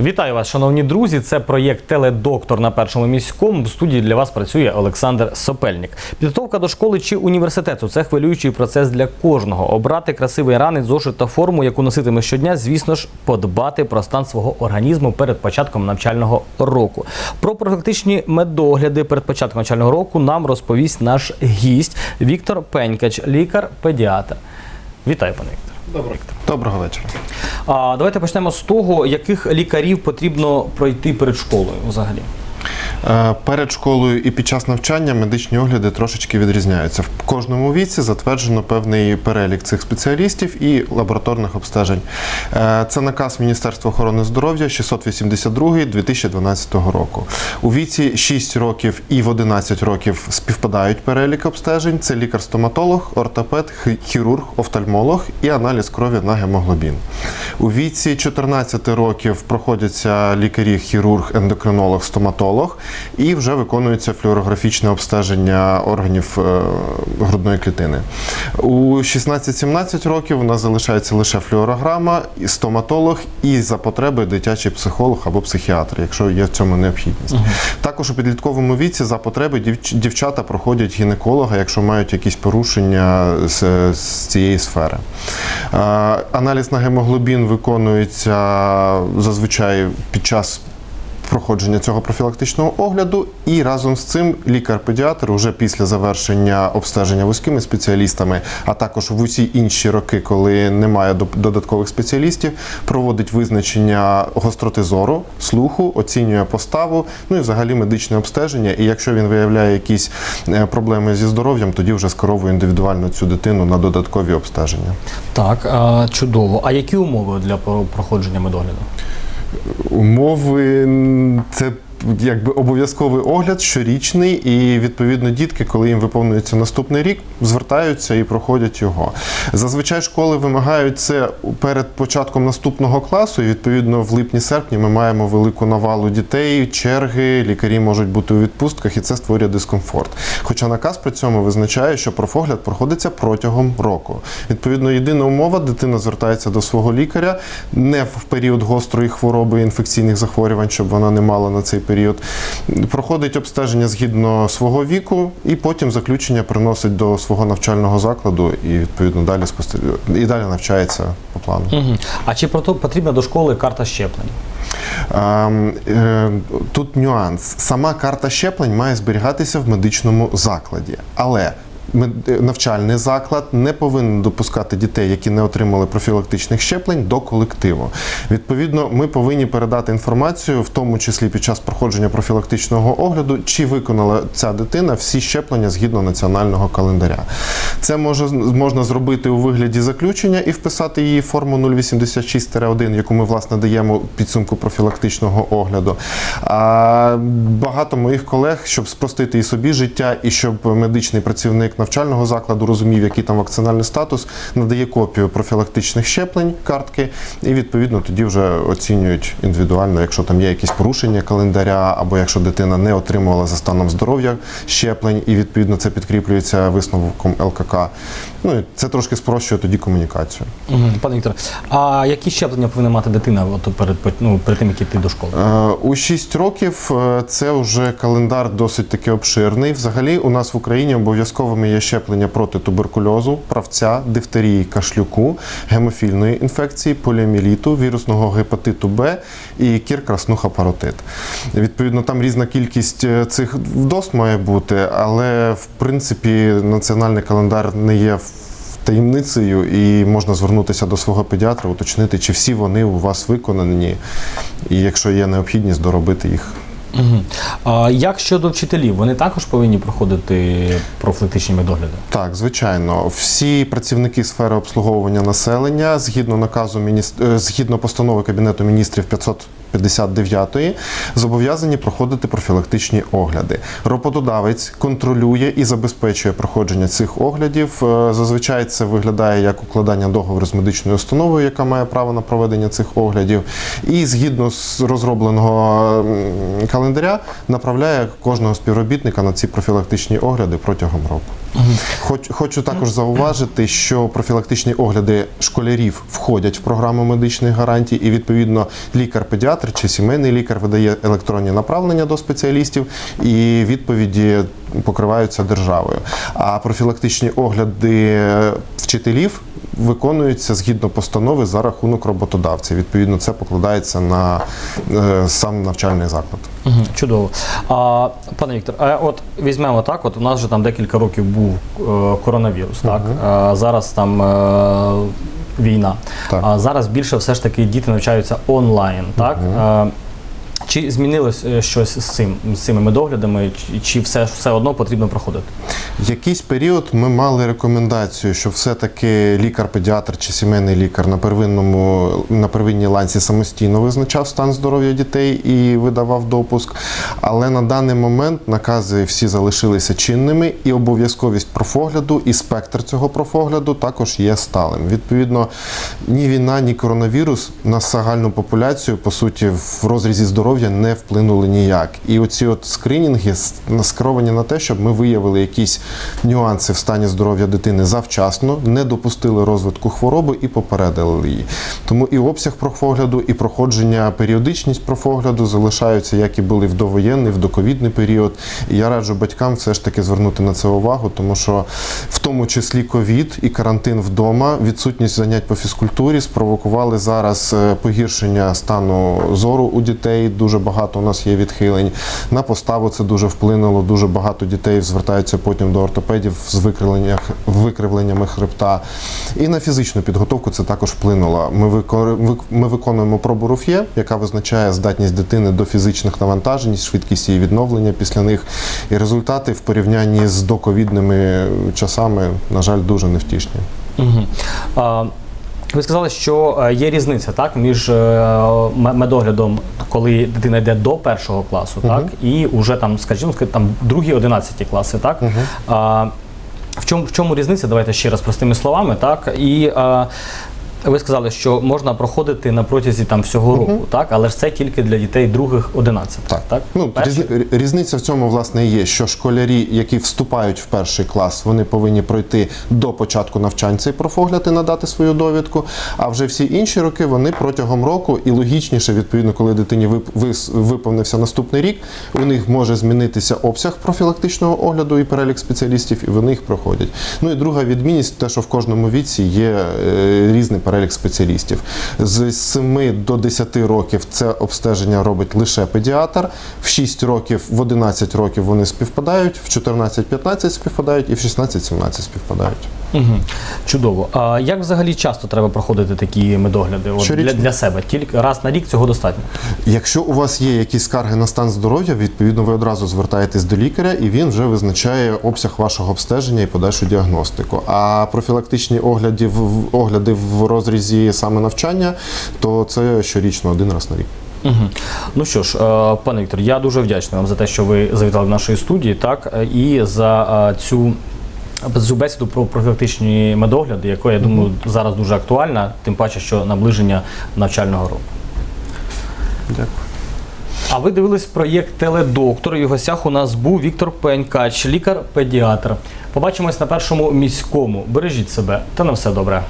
Вітаю вас, шановні друзі. Це проєкт Теледоктор на першому міському. В студії для вас працює Олександр Сопельник. Підготовка до школи чи університету це хвилюючий процес для кожного. Обрати красивий ранець, зошит та форму, яку носитиме щодня, звісно ж, подбати про стан свого організму перед початком навчального року. Про профілактичні медогляди перед початком навчального року нам розповість наш гість Віктор Пенькач, лікар-педіатр. Вітаю, пане. Доброго. Доброго вечора. А, давайте почнемо з того, яких лікарів потрібно пройти перед школою взагалі. Е, Перед школою і під час навчання медичні огляди трошечки відрізняються. В кожному віці затверджено певний перелік цих спеціалістів і лабораторних обстежень. Е, Це наказ Міністерства охорони здоров'я 682 2012 року. У віці 6 років і в 11 років співпадають перелік обстежень. Це лікар-стоматолог, ортопед, хі- хірург, офтальмолог і аналіз крові на гемоглобін. У віці 14 років проходяться лікарі, хірург, ендокринолог, стоматолог, і вже виконується флюорографічне обстеження органів е, грудної клітини. У 16-17 років у нас залишається лише флюорограма, і стоматолог і за потреби дитячий психолог або психіатр, якщо є в цьому необхідність. Також у підлітковому віці за потреби дівч- дівчата проходять гінеколога, якщо мають якісь порушення з, з цієї сфери. Е, Аналіз на гемоглобін виконується зазвичай під час проходження цього профілактичного огляду, і разом з цим лікар-педіатр уже після завершення обстеження вузькими спеціалістами, а також в усі інші роки, коли немає додаткових спеціалістів, проводить визначення гостроти зору, слуху, оцінює поставу, ну і взагалі медичне обстеження. І якщо він виявляє якісь е, проблеми зі здоров'ям, тоді вже скеровує індивідуально цю дитину на додаткові обстеження. Так, чудово. А які умови для проходження медогляду? Умови це якби обов'язковий огляд щорічний, і відповідно дітки, коли їм виповнюється наступний рік, звертаються і проходять його. Зазвичай школи вимагають це перед початком наступного класу. І відповідно в липні-серпні ми маємо велику навалу дітей, черги, лікарі можуть бути у відпустках, і це створює дискомфорт. Хоча наказ при цьому визначає, що профогляд проходиться протягом року. Відповідно, єдина умова дитина звертається до свого лікаря не в період гострої хвороби інфекційних захворювань, щоб вона не мала на цей період. Проходить обстеження згідно свого віку, і потім заключення приносить до свого навчального закладу і відповідно далі спостерігає і далі навчається по плану. Угу. А чи потрібна до школи карта щеплень? Ем, е, Тут нюанс. Сама карта щеплень має зберігатися в медичному закладі, але навчальний заклад не повинен допускати дітей, які не отримали профілактичних щеплень, до колективу. Відповідно, ми повинні передати інформацію, в тому числі під час проходження профілактичного огляду, чи виконала ця дитина всі щеплення згідно національного календаря. Це може можна зробити у вигляді заключення і вписати її в форму 086-1, яку ми власне даємо підсумку профілактичного огляду. А багато моїх колег, щоб спростити і собі життя, і щоб медичний працівник навчального закладу розумів, який там вакцинальний статус, надає копію профілактичних щеплень картки, і відповідно тоді вже оцінюють індивідуально, якщо там є якісь порушення календаря, або якщо дитина не отримувала за станом здоров'я щеплень, і відповідно це підкріплюється висновком ЛКК. Ну і це трошки спрощує тоді комунікацію. Угу. Пане Вікторе, а які щеплення повинна мати дитина от, перед, ну, перед тим, як йти до школи? Е, У 6 років е, це вже календар досить таки обширний. Взагалі, у нас в Україні обов'язковими є щеплення проти туберкульозу, правця, дифтерії, кашлюку, гемофільної інфекції, поліоміеліту, вірусного гепатиту Б і кір краснуха паротит. Відповідно, там різна кількість е, цих вдос має бути, але в принципі національний календар не є таємницею, і можна звернутися до свого педіатра, уточнити, чи всі вони у вас виконані, і якщо є необхідність, доробити їх. Угу. А як щодо вчителів, вони також повинні проходити профілактичні медогляди? Так, звичайно, всі працівники сфери обслуговування населення згідно наказу мініс- е, згідно постанови Кабінету міністрів 559 зобов'язані проходити профілактичні огляди. Роботодавець контролює і забезпечує проходження цих оглядів. Е, Зазвичай це виглядає як укладання договору з медичною установою, яка має право на проведення цих оглядів. І згідно з розробленого календаря направляє кожного співробітника на ці профілактичні огляди протягом року. Хоч, хочу також зауважити, що профілактичні огляди школярів входять в програму медичних гарантій, і відповідно лікар-педіатр педіатр чи сімейний лікар видає електронні направлення до спеціалістів, і відповіді покриваються державою. А профілактичні огляди е, вчителів виконуються згідно постанови за рахунок роботодавця. Відповідно, це покладається на е, сам навчальний заклад. Угу, чудово. А, пане Віктор, а от візьмемо так, от у нас вже там декілька років був е, коронавірус, так? А, зараз там е, війна. Так. А зараз більше все ж таки діти навчаються онлайн, так? А, чи змінилось е, щось з цим з цими медоглядами, чи, все, все одно потрібно проходити? Якийсь період ми мали рекомендацію, що все-таки лікар-педіатр чи сімейний лікар на первинному на первинній ланці самостійно визначав стан здоров'я дітей і видавав допуск. Але на даний момент накази всі залишилися чинними, і обов'язковість профогляду, і спектр цього профогляду також є сталим. Відповідно, ні війна, ні коронавірус на загальну популяцію, по суті, в розрізі здоров'я не вплинули ніяк. І оці от скринінги скеровані на те, щоб ми виявили якісь нюанси в стані здоров'я дитини завчасно, не допустили розвитку хвороби і попередили її. Тому і обсяг профогляду, і проходження, періодичність профогляду залишаються, як і були в довоєнний, в доковідний період. І я раджу батькам все ж таки звернути на це увагу, тому що в тому числі ковід і карантин вдома, відсутність занять по фізкультурі спровокували зараз е, погіршення стану зору у дітей. Дуже багато у нас є відхилень. На поставу це дуже вплинуло. Дуже багато дітей звертаються потім до ортопедів з викривленнями хребта. І на фізичну підготовку це також вплинуло. Ми виконуємо пробу Руф'є, яка визначає здатність дитини до фізичних навантажень, швидкість її відновлення після них. І результати в порівнянні з доковідними часами, на жаль, дуже невтішні. Угу. А, ви сказали, що е, є різниця так, між е, медоглядом, коли дитина йде до першого класу, так, і вже там, скажімо, ска- там другі 11 класи, так? А, в, чому, в чому різниця? Давайте ще раз простими словами, так? І а, ви сказали, що можна проходити на протязі там всього року, так? Але ж це тільки для дітей других 11. Так. так? Ну, Перші- різниця в цьому власне є, що школярі, які вступають в перший клас, вони повинні пройти до початку навчань цей профогляд і надати свою довідку. А вже всі інші роки вони протягом року і логічніше, відповідно, коли дитині виповнився наступний рік, у них може змінитися обсяг профілактичного огляду і перелік спеціалістів, і вони їх проходять. Ну і друга відмінність, те, що в кожному віці є е, різний перелік спеціалістів. З 7 до 10 років це обстеження робить лише педіатр, в 6 років, в 11 років вони співпадають, в 14-15 співпадають і в 16-17 співпадають. Угу. Чудово. А як взагалі часто треба проходити такі медогляди От для, для себе? Тільки раз на рік цього достатньо. Якщо у вас є якісь скарги на стан здоров'я, відповідно ви одразу звертаєтесь до лікаря, і він вже визначає обсяг вашого обстеження і подальшу діагностику. А профілактичні огляди в огляди в розрізі саме навчання, то це щорічно один раз на рік. Угу. Ну що ж, е, пане Віктор, я дуже вдячний вам за те, що ви завітали в нашої студії, так е, і за е, цю. Цю бесіду про профілактичні медогляди, яка, я думаю, зараз дуже актуальна, тим паче, що наближення навчального року. Дякую. А ви дивились проєкт Теледоктор. І в гостях у нас був Віктор Пенькач, лікар-педіатр. Побачимось на першому міському. Бережіть себе та на все добре.